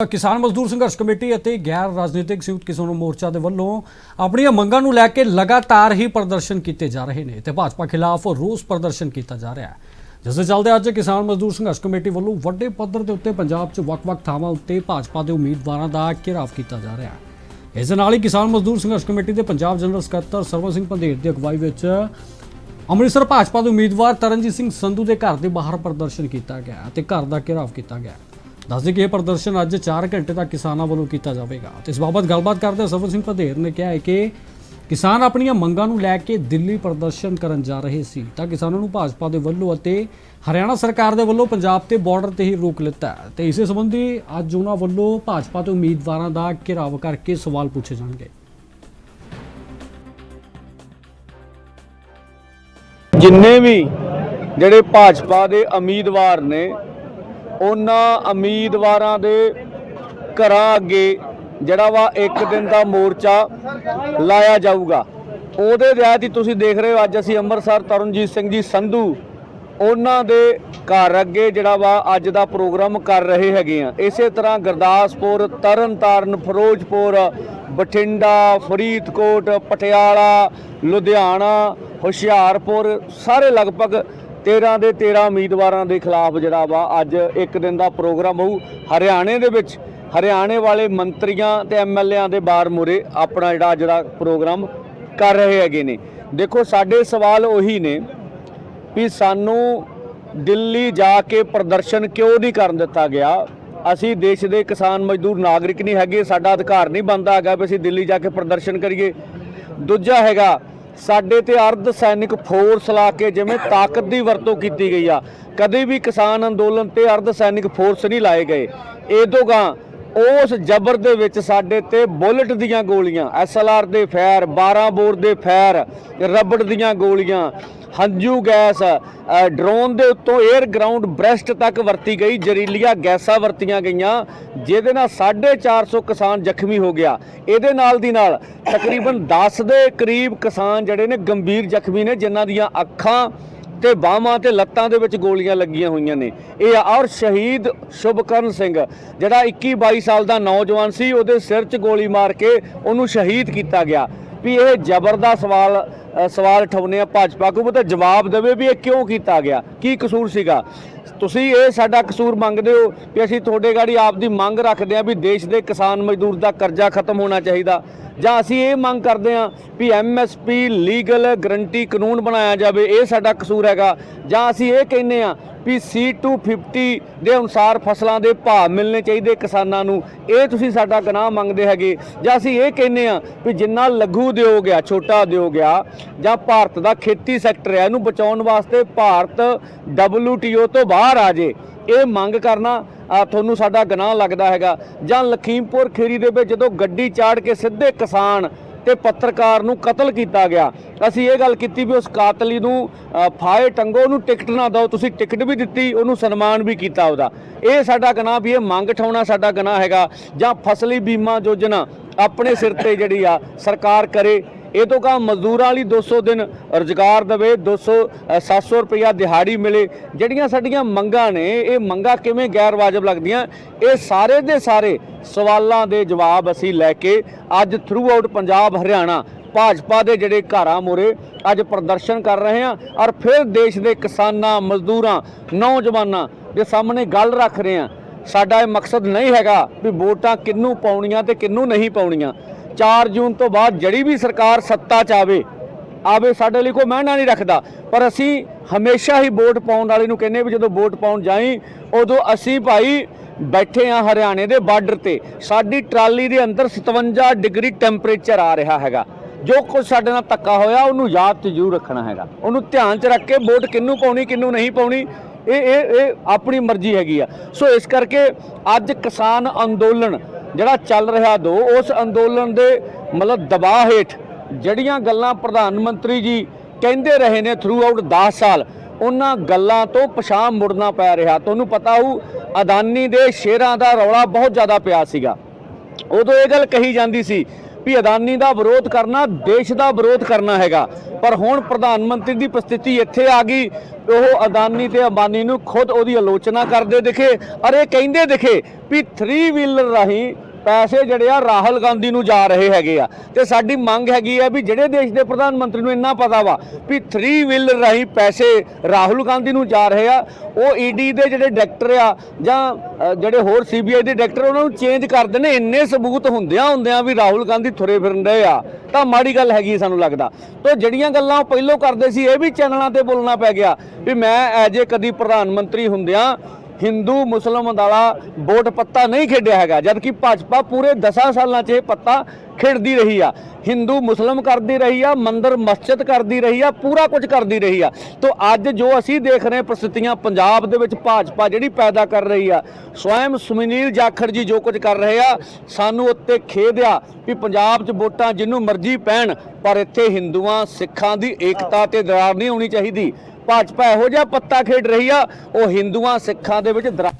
ਕਿਸਾਨ ਮਜ਼ਦੂਰ ਸੰਘਰਸ਼ ਕਮੇਟੀ ਅਤੇ ਗੈਰ ਰਾਜਨੀਤਿਕ ਸੰਯੁਕਤ ਕਿਸਾਨ ਮੋਰਚਾ ਦੇ ਵੱਲੋਂ ਆਪਣੀਆਂ ਮੰਗਾਂ ਨੂੰ ਲੈ ਕੇ ਲਗਾਤਾਰ ਹੀ ਪ੍ਰਦਰਸ਼ਨ ਕੀਤੇ ਜਾ ਰਹੇ ਨੇ ਤੇ ਭਾਜਪਾ ਖਿਲਾਫ ਰੋਸ ਪ੍ਰਦਰਸ਼ਨ ਕੀਤਾ ਜਾ ਰਿਹਾ ਹੈ। ਜਿਸ ਦੇ ਚੱਲਦੇ ਅੱਜ ਕਿਸਾਨ ਮਜ਼ਦੂਰ ਸੰਘਰਸ਼ ਕਮੇਟੀ ਵੱਲੋਂ ਵੱਡੇ ਪੱਧਰ ਦੇ ਉੱਤੇ ਪੰਜਾਬ 'ਚ ਵੱਖ-ਵੱਖ ਥਾਵਾਂ ਉੱਤੇ ਭਾਜਪਾ ਦੇ ਉਮੀਦਵਾਰਾਂ ਦਾ ਘਿਰਾਵ ਕੀਤਾ ਜਾ ਰਿਹਾ ਹੈ। ਇਸ ਦੇ ਨਾਲ ਹੀ ਕਿਸਾਨ ਮਜ਼ਦੂਰ ਸੰਘਰਸ਼ ਕਮੇਟੀ ਦੇ ਪੰਜਾਬ ਜਨਰਲ ਸਕੱਤਰ ਸਰਵਨ ਸਿੰਘ ਪੰਧੇਰ ਦੀ ਅਗਵਾਈ ਵਿੱਚ ਅੰਮ੍ਰਿਤਸਰ ਭਾਜਪਾ ਦੇ ਉਮੀਦਵਾਰ ਤਰਨਜੀਤ ਸਿੰਘ ਸੰਧੂ ਦੇ ਘਰ ਦੇ ਬਾਹਰ ਪ੍ਰਦਰਸ਼ਨ ਕੀਤਾ ਗਿਆ ਅਤੇ ਘਰ ਦਾ ਘਿਰਾਵ ਕੀਤਾ ਗਿਆ। ਦੱਸਦੇ ਕਿ ਇਹ ਪ੍ਰਦਰਸ਼ਨ ਅੱਜ 4 ਘੰਟੇ ਤੱਕ ਕਿਸਾਨਾਂ ਵੱਲੋਂ ਕੀਤਾ ਜਾਵੇਗਾ। ਤੇ ਇਸ ਬਾਬਤ ਗੱਲਬਾਤ ਕਰਦੇ ਸਰਵਨ ਸਿੰਘ ਪੰਧੇਰ ਨੇ ਕਿਹਾ ਹੈ ਕਿ ਕਿਸਾਨ ਆਪਣੀਆਂ ਮੰਗਾਂ ਨੂੰ ਲੈ ਕੇ ਦਿੱਲੀ ਪ੍ਰਦਰਸ਼ਨ ਕਰਨ ਜਾ ਰਹੇ ਸੀ, ਤਾਂ ਕਿਸਾਨਾਂ ਨੂੰ ਭਾਜਪਾ ਦੇ ਵੱਲੋਂ ਅਤੇ ਹਰਿਆਣਾ ਸਰਕਾਰ ਦੇ ਵੱਲੋਂ ਪੰਜਾਬ ਤੇ ਬਾਰਡਰ ਤੇ ਹੀ ਰੋਕ ਲਿੱਤਾ ਤੇ ਇਸੇ ਸੰਬੰਧੀ ਅੱਜ ਉਹਨਾਂ ਵੱਲੋਂ ਭਾਜਪਾ ਦੇ ਉਮੀਦਵਾਰਾਂ ਦਾ ਘਿਰਾਵ ਕਰਕੇ ਸਵਾਲ ਪੁੱਛੇ ਜਾਣਗੇ। ਜਿੰਨੇ ਵੀ ਜਿਹੜੇ ਭਾਜਪਾ ਦੇ ਉਮੀਦਵਾਰ ਨੇ ਉਹਨਾਂ ਉਮੀਦਵਾਰਾਂ ਦੇ ਘਰਾਂ ਅੱਗੇ ਜਿਹੜਾ ਵਾ ਇੱਕ ਦਿਨ ਦਾ ਮੋਰਚਾ ਲਾਇਆ ਜਾਊਗਾ। ਉਹਦੇ ਤਹਿਤ ਹੀ ਤੁਸੀਂ ਦੇਖ ਰਹੇ ਹੋ, ਅੱਜ ਅਸੀਂ ਅੰਮ੍ਰਿਤਸਰ ਤਰਨਜੀਤ ਸਿੰਘ ਜੀ ਸੰਧੂ ਉਹਨਾਂ ਦੇ ਘਰ ਅੱਗੇ ਜਿਹੜਾ ਵਾ ਅੱਜ ਦਾ ਪ੍ਰੋਗਰਾਮ ਕਰ ਰਹੇ ਹੈਗੇ ਆ। ਇਸੇ ਤਰ੍ਹਾਂ ਗੁਰਦਾਸਪੁਰ, ਤਰਨਤਾਰਨ, ਫਿਰੋਜ਼ਪੁਰ, ਬਠਿੰਡਾ, ਫਰੀਦਕੋਟ, ਪਟਿਆਲਾ, ਲੁਧਿਆਣਾ, ਹੁਸ਼ਿਆਰਪੁਰ ਸਾਰੇ ਲਗਭਗ 13 ਦੇ 13 ਉਮੀਦਵਾਰਾਂ ਦੇ ਖਿਲਾਫ ਜਿਹੜਾ ਵਾ ਅੱਜ ਇੱਕ ਦਿਨ ਦਾ ਪ੍ਰੋਗਰਾਮ ਹੋਊ। ਹਰਿਆਣੇ ਦੇ ਵਿੱਚ, ਹਰਿਆਣੇ ਵਾਲੇ ਮੰਤਰੀਆਂ ਤੇ ਐਮਐਲਏਆਂ ਦੇ ਬਾਰ ਮੂਹਰੇ ਆਪਣਾ ਜਿਹੜਾ ਜਿਹੜਾ ਪ੍ਰੋਗਰਾਮ ਕਰ ਰਹੇ ਹੈਗੇ ਨੇ। ਦੇਖੋ, ਸਾਡੇ ਸਵਾਲ ਉਹੀ ਨੇ ਵੀ ਸਾਨੂੰ ਦਿੱਲੀ ਜਾ ਕੇ ਪ੍ਰਦਰਸ਼ਨ ਕਿਉਂ ਨਹੀਂ ਕਰਨ ਦਿੱਤਾ ਗਿਆ? ਅਸੀਂ ਦੇਸ਼ ਦੇ ਕਿਸਾਨ ਮਜ਼ਦੂਰ ਨਾਗਰਿਕ ਨਹੀਂ ਹੈਗੇ, ਸਾਡਾ ਅਧਿਕਾਰ ਨਹੀਂ ਬਣਦਾ ਹੈਗਾ ਵੀ ਅਸੀਂ ਦਿੱਲੀ ਜਾ ਕੇ ਪ੍ਰਦਰਸ਼ਨ ਕਰੀਏ। ਦੂਜਾ ਹੈਗਾ ਸਾਡੇ ਤੇ ਅਰਧ ਸੈਨਿਕ ਫੋਰਸ ਲਾ ਕੇ ਜਿਵੇਂ ਤਾਕਤ ਦੀ ਵਰਤੋਂ ਕੀਤੀ ਗਈ ਆ, ਕਦੇ ਵੀ ਕਿਸਾਨ ਅੰਦੋਲਨ ਤੇ ਅਰਧ ਸੈਨਿਕ ਫੋਰਸ ਨਹੀਂ ਲਾਏ ਗਏ। ਇਹਦੋਂਗਾ ਉਸ ਜ਼ਬਰ ਦੇ ਵਿੱਚ ਸਾਡੇ ਤੇ ਬੁਲਟ ਦੀਆਂ ਗੋਲੀਆਂ ਐਸਐਲਆਰ ਦੇ ਫੈਰ 12 ਬੋਰ ਦੇ ਫੈਰ, ਰਬੜ ਦੀਆਂ ਗੋਲੀਆਂ ਹੰਝੂ ਗੈਸ ਡਰੋਨ ਦੇ ਉੱਤੋਂ 에ਅਰ ਗਰਾਊਂਡ ਬ੍ਰੈਸਟ ਤੱਕ ਵਰਤੀ ਗਈ ਜ਼ਰੀਲੀਆਂ ਗੈਸਾਂ ਵਰਤੀਆਂ ਗਈਆਂ, ਜਿਹਦੇ ਨਾਲ 450 ਕਿਸਾਨ ਜ਼ਖਮੀ ਹੋ ਗਿਆ। ਇਹਦੇ ਨਾਲ ਦੀ ਨਾਲ ਤਕਰੀਬਨ 10 ਦੇ ਕਰੀਬ ਕਿਸਾਨ ਜਿਹੜੇ ਨੇ ਗੰਭੀਰ ਜ਼ਖਮੀ ਨੇ, ਜਿਨ੍ਹਾਂ ਦੀਆਂ ਅੱਖਾਂ ਤੇ ਬਾਹਾਂ ਤੇ ਲੱਤਾਂ ਦੇ ਵਿੱਚ ਗੋਲੀਆਂ ਲੱਗੀਆਂ ਹੋਈਆਂ ਨੇ। ਇਹ ਆ ਔਰ ਸ਼ਹੀਦ ਸ਼ੁਭਕਰਨ ਸਿੰਘ, ਜਿਹੜਾ 21 22 ਸਾਲ ਦਾ ਨੌਜਵਾਨ ਸੀ, ਉਹਦੇ ਸਿਰ 'ਚ ਗੋਲੀ ਮਾਰ ਕੇ ਉਹਨੂੰ ਸ਼ਹੀਦ ਕੀਤਾ ਗਿਆ। ਵੀ ਇਹ ਜ਼ਬਰ ਦਾ ਸਵਾਲ ਸਵਾਲ ਠਾਉਨੇ ਆ ਭਾਜਪਾ ਕੋ ਤਾਂ ਜਵਾਬ ਦੇਵੇ ਵੀ ਇਹ ਕਿਉਂ ਕੀਤਾ ਗਿਆ? ਕੀ ਕਸੂਰ ਸੀਗਾ? ਤੁਸੀਂ ਇਹ ਸਾਡਾ ਕਸੂਰ ਮੰਗਦੇ ਹੋ ਕਿ ਅਸੀਂ ਤੁਹਾਡੇ ਗਾੜੀ ਆਪ ਦੀ ਮੰਗ ਰੱਖਦੇ ਆ ਵੀ ਦੇਸ਼ ਦੇ ਕਿਸਾਨ ਮਜ਼ਦੂਰ ਦਾ ਕਰਜ਼ਾ ਖਤਮ ਹੋਣਾ ਚਾਹੀਦਾ। ਜਾਂ ਅਸੀਂ ਇਹ ਮੰਗ ਕਰਦੇ ਹਾਂ ਵੀ ਐਮਐਸਪੀ ਲੀਗਲ ਗਰੰਟੀ ਕਾਨੂੰਨ ਬਣਾਇਆ ਜਾਵੇ, ਇਹ ਸਾਡਾ ਕਸੂਰ ਹੈਗਾ। ਜਾਂ ਅਸੀਂ ਇਹ ਕਹਿੰਦੇ ਹਾਂ ਵੀ C250 ਦੇ ਅਨੁਸਾਰ ਫਸਲਾਂ ਦੇ ਭਾਅ ਮਿਲਣੇ ਚਾਹੀਦੇ ਕਿਸਾਨਾਂ ਨੂੰ। ਇਹ ਤੁਸੀਂ ਸਾਡਾ ਗੁਨਾਹ ਮੰਗਦੇ ਹੈਗੇ। ਜਾਂ ਅਸੀਂ ਇਹ ਕਹਿੰਦੇ ਹਾਂ ਵੀ ਜਿੰਨਾ ਲਘੂ ਉਦਯੋਗ ਆ, ਛੋਟਾ ਉਦਯੋਗ ਆ, ਜਾਂ ਭਾਰਤ ਦਾ ਖੇਤੀ ਸੈਕਟਰ ਹੈ ਇਹਨੂੰ ਬਚਾਉਣ ਵਾਸਤੇ ਭਾਰਤ WTO ਤੋਂ ਬਾਹਰ ਆ ਜੇ। ਇਹ ਮੰਗ ਕਰਨਾ ਤੁਹਾਨੂੰ ਸਾਡਾ ਗੁਨਾਹ ਲੱਗਦਾ ਹੈਗਾ। ਜਾਂ ਲਖੀਮਪੁਰ ਖੀਰੀ ਦੇ ਵਿੱਚ ਜਦੋਂ ਗੱਡੀ ਚਾੜ ਕੇ ਸਿੱਧੇ ਕਿਸਾਨ ਤੇ ਪੱਤਰਕਾਰ ਨੂੰ ਕਤਲ ਕੀਤਾ ਗਿਆ। ਅਸੀਂ ਇਹ ਗੱਲ ਕੀਤੀ ਵੀ ਉਸ ਕਾਤਲੀ ਨੂੰ ਅ, ਫਾਹੇ ਟੰਗੋ ਉਹਨੂੰ ਟਿਕਟ ਨਾ ਦਿਓ ਤੁਸੀਂ ਟਿਕਟ ਵੀ ਦਿੱਤੀ ਉਹਨੂੰ ਸਨਮਾਨ ਵੀ ਕੀਤਾ ਉਹਦਾ। ਇਹ ਸਾਡਾ ਗੁਨਾਹ ਵੀ ਇਹ ਮੰਗ ਠਾਉਣਾ ਸਾਡਾ ਗੁਨਾਹ ਹੈਗਾ। ਜਾਂ ਫਸਲੀ ਬੀਮਾ ਯੋਜਨਾ ਆਪਣੇ ਸਿਰ ਤੇ ਜਿਹੜੀ ਆ ਸਰਕਾਰ ਕਰੇ ਇਹ ਤੋਂ ਕਾ ਮਜ਼ਦੂਰਾਂ ਵਾਲੀ 200 ਦਿਨ ਰੁਜ਼ਗਾਰ ਦੇਵੇ 200 ਅ, 700 ਰੁਪਇਆ ਦਿਹਾੜੀ ਮਿਲੇ। ਜਿਹੜੀਆਂ ਸਾਡੀਆਂ ਮੰਗਾਂ ਨੇ ਇਹ ਮੰਗਾਂ ਕਿਵੇਂ ਗੈਰ ਵਾਜਬ ਲੱਗਦੀਆਂ? ਇਹ ਸਾਰੇ ਦੇ ਸਾਰੇ ਸਵਾਲਾਂ ਦੇ ਜਵਾਬ ਅਸੀਂ ਲੈ ਕੇ ਅੱਜ ਥਰੂ ਆਊਟ ਪੰਜਾਬ ਹਰਿਆਣਾ ਭਾਜਪਾ ਦੇ ਜਿਹੜੇ ਘਰਾਂ ਮੋਰੇ ਅੱਜ ਪ੍ਰਦਰਸ਼ਨ ਕਰ ਰਹੇ ਹਾਂ ਔਰ ਫਿਰ ਦੇਸ਼ ਦੇ ਕਿਸਾਨਾਂ ਮਜ਼ਦੂਰਾਂ ਨੌਜਵਾਨਾਂ ਦੇ ਸਾਹਮਣੇ ਗੱਲ ਰੱਖ ਰਹੇ ਹਾਂ। ਸਾਡਾ ਇਹ ਮਕਸਦ ਨਹੀਂ ਹੈਗਾ ਵੀ ਵੋਟਾਂ ਕਿੰਨੂੰ ਪਾਉਣੀਆਂ ਤੇ ਕਿੰਨੂੰ ਨਹੀਂ ਪਾਉਣੀਆਂ। 4 ਜੂਨ ਤੋਂ ਬਾਅਦ ਜਿਹੜੀ ਵੀ ਸਰਕਾਰ ਸੱਤਾ 'ਚ ਆਵੇ ਆਵੇ ਸਾਡੇ ਲਈ ਕੋਈ ਮਾਇਨਾ ਨਹੀਂ ਰੱਖਦਾ। ਪਰ ਅਸੀਂ ਹਮੇਸ਼ਾ ਹੀ ਵੋਟ ਪਾਉਣ ਵਾਲੇ ਨੂੰ ਕਹਿੰਦੇ ਵੀ ਜਦੋਂ ਵੋਟ ਪਾਉਣ ਜਾਈ, ਉਦੋਂ ਅਸੀਂ ਭਾਈ ਬੈਠੇ ਆ ਹਰਿਆਣੇ ਦੇ ਬਾਰਡਰ ਤੇ। ਸਾਡੀ ਟਰਾਲੀ ਦੇ ਅੰਦਰ 57 ਡਿਗਰੀ ਟੈਂਪਰੇਚਰ ਆ ਰਿਹਾ ਹੈਗਾ। ਜੋ ਕੁਝ ਸਾਡੇ ਨਾਲ ਧੱਕਾ ਹੋਇਆ, ਉਹਨੂੰ ਯਾਦ 'ਚ ਜ਼ਰੂਰ ਰੱਖਣਾ ਹੈਗਾ। ਉਹਨੂੰ ਧਿਆਨ 'ਚ ਰੱਖ ਕੇ ਵੋਟ ਕਿੰਨੂੰ ਪਾਉਣੀ ਕਿੰਨੂੰ ਨਹੀਂ ਪਾਉਣੀ, ਇਹ ਇਹ ਇਹ ਆਪਣੀ ਮਰਜ਼ੀ ਹੈਗੀ ਆ। ਸੋ ਇਸ ਕਰਕੇ ਅੱਜ ਕਿਸਾਨ ਅੰਦੋਲਨ ਜਿਹੜਾ ਚੱਲ ਰਿਹਾ ਦੋ, ਉਸ ਅੰਦੋਲਨ ਦੇ ਮਤਲਬ ਦਬਾਅ ਹੇਠ ਜਿਹੜੀਆਂ ਗੱਲਾਂ ਪ੍ਰਧਾਨ ਮੰਤਰੀ ਜੀ ਕਹਿੰਦੇ ਰਹੇ ਨੇ ਥਰੂ ਆਊਟ 10 ਸਾਲ, ਉਹਨਾਂ ਗੱਲਾਂ ਤੋਂ ਪਛਾਣ ਮੁੜਨਾ ਪੈ ਰਿਹਾ। ਤੁਹਾਨੂੰ ਪਤਾ ਹੋਊ ਅਦਾਨੀ ਦੇ ਸ਼ੇਰਾਂ ਦਾ ਰੌਲਾ ਬਹੁਤ ਜ਼ਿਆਦਾ ਪਿਆ ਸੀਗਾ। ਉਦੋਂ ਇਹ ਗੱਲ ਕਹੀ ਜਾਂਦੀ ਸੀ ਵੀ ਅਦਾਨੀ ਦਾ ਵਿਰੋਧ ਕਰਨਾ, ਦੇਸ਼ ਦਾ ਵਿਰੋਧ ਕਰਨਾ ਹੈਗਾ। ਪਰ ਹੁਣ ਪ੍ਰਧਾਨ ਮੰਤਰੀ ਦੀ ਪ੍ਰਸਥਿਤੀ ਇੱਥੇ ਆ ਗਈ। ਉਹ ਅਦਾਨੀ ਤੇ ਅੰਬਾਨੀ ਨੂੰ ਖੁਦ ਉਹਦੀ ਆਲੋਚਨਾ ਕਰਦੇ ਦਿਖੇ ਅਰੇ ਕਹਿੰਦੇ ਦਿਖੇ ਵੀ 3 ਵੀਲਰ ਰਾਹੀਂ ਪੈਸੇ ਜਿਹੜੇ ਆ ਰਾਹੁਲ ਗਾਂਧੀ ਨੂੰ ਜਾ ਰਹੇ ਹੈਗੇ ਆ। ਤੇ ਸਾਡੀ ਮੰਗ ਹੈਗੀ ਆ ਵੀ ਜਿਹੜੇ ਦੇਸ਼ ਦੇ ਪ੍ਰਧਾਨ ਮੰਤਰੀ ਨੂੰ ਇੰਨਾ ਪਤਾ ਵਾ ਵੀ 3 ਵੀਲਰ ਰਾਹੀਂ ਪੈਸੇ ਰਾਹੁਲ ਗਾਂਧੀ ਨੂੰ ਜਾ ਰਹੇ ਆ, ਉਹ ਈਡੀ ਦੇ ਜਿਹੜੇ ਡਾਇਰੈਕਟਰ ਆ ਜਾਂ ਜਿਹੜੇ ਹੋਰ ਸੀਬੀਆਈ ਦੇ ਡਾਇਰੈਕਟਰ ਉਹਨਾਂ ਨੂੰ ਚੇਂਜ ਕਰਦੇ ਨੇ ਇੰਨੇ ਸਬੂਤ ਹੁੰਦਿਆਂ ਹੁੰਦਿਆਂ ਵੀ ਰਾਹੁਲ ਗਾਂਧੀ ਥੁਰੇ ਫਿਰਨ ਰਹੇ ਆ। ਤਾਂ ਮਾੜੀ ਗੱਲ ਹੈਗੀ ਸਾਨੂੰ ਲੱਗਦਾ। ਤੋਂ ਜਿਹੜੀਆਂ ਗੱਲਾਂ ਉਹ ਪਹਿਲੋਂ ਕਰਦੇ ਸੀ, ਇਹ ਵੀ ਚੈਨਲਾਂ ਤੇ ਬੋਲਣਾ ਪੈ ਗਿਆ ਵੀ ਮੈਂ ਐਜੇ ਕਦੀ ਪ੍ਰਧਾਨ ਮੰਤਰੀ ਹੁੰਦਿਆਂ ਹਿੰਦੂ ਮੁਸਲਮਾਨ ਵਾਲਾ ਵੋਟ ਪੱਤਾ ਨਹੀਂ ਖੇਡਿਆ ਹੈਗਾ ਜਦ ਕਿ ਭਾਜਪਾ ਪੂਰੇ 10 ਸਾਲਾਂ 'ਚ ਇਹ ਪੱਤਾ ਖੇਡਦੀ ਰਹੀ ਆ। ਹਿੰਦੂ ਮੁਸਲਮ ਕਰਦੀ ਰਹੀ ਆ, ਮੰਦਰ ਮਸਜਿਦ ਕਰਦੀ ਰਹੀ ਆ, ਪੂਰਾ ਕੁਝ ਕਰਦੀ ਰਹੀ ਆ। ਤੋਂ ਅੱਜ ਜੋ ਅਸੀਂ ਦੇਖ ਰਹੇ ਪ੍ਰਸਥਿਤੀਆਂ, ਪੰਜਾਬ ਦੇ ਵਿੱਚ ਭਾਜਪਾ ਜਿਹੜੀ ਪੈਦਾ ਕਰ ਰਹੀ ਆ, ਸਵੈਮ ਸੁਮਨੀਲ ਜਾਖੜ ਜੀ ਜੋ ਕੁਝ ਕਰ ਰਹੇ ਆ, ਸਾਨੂੰ ਉੱਤੇ ਖੇਦ ਆ ਵੀ ਪੰਜਾਬ 'ਚ ਵੋਟਾਂ ਜਿੰਨੂੰ ਮਰਜ਼ੀ ਪੈਣ, ਪਰ ਇੱਥੇ ਹਿੰਦੂਆਂ, ਸਿੱਖਾਂ ਦੀ ਏਕਤਾ ਤੇ ਦਰਾਰ ਨਹੀਂ ਹੋਣੀ ਚਾਹੀਦੀ। ਭਾਜਪਾ ਇਹੋ ਜਿਹਾ ਪੱਤਾ ਖੇਡ ਰਹੀ ਆ ਉਹ ਹਿੰਦੂਆਂ ਸਿੱਖਾਂ ਦੇ ਵਿੱਚ ਦਰਾਰ